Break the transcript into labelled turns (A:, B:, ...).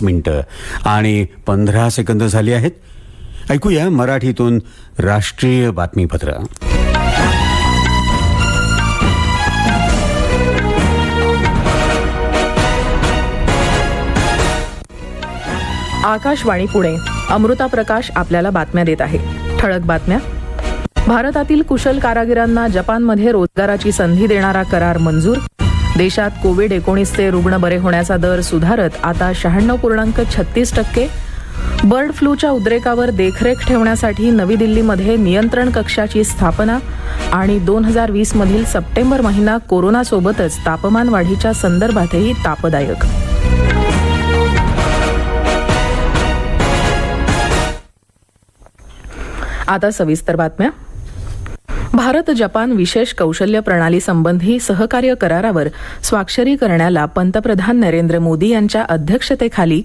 A: पाच मिनिटं. आणि पंधरा सेकंद झाली आहेत. ऐकूया मराठीतून राष्ट्रीय बातमीपत्र.
B: आकाशवाणी पुणे. अमृता प्रकाश आपल्याला बातम्या देत आहे. ठळक बातम्या. भारतातील कुशल कारागिरांना जपानमध्ये रोजगाराची संधी देणारा करार मंजूर देशात कोविड एकोणीसचे रुग्ण बरे होण्याचा दर सुधारत आता शहाण्णव पूर्णांक छत्तीस टक्के. बर्ड फ्लूच्या उद्रेकावर देखरेख ठेवण्यासाठी नवी दिल्लीमध्ये नियंत्रण कक्षाची स्थापना आणि दोन हजार वीस मधील सप्टेंबर महिना कोरोनासोबतच तापमान वाढीच्या संदर्भातही तापदायक. आता सविस्तर बातम्या. भारत जपान विशेष कौशल्य प्रणाली संबंधी सहकार्य करारावर स्वाक्षरी करण्याला पंतप्रधान नरेंद्र मोदी यांच्या अध्यक्षतेखाली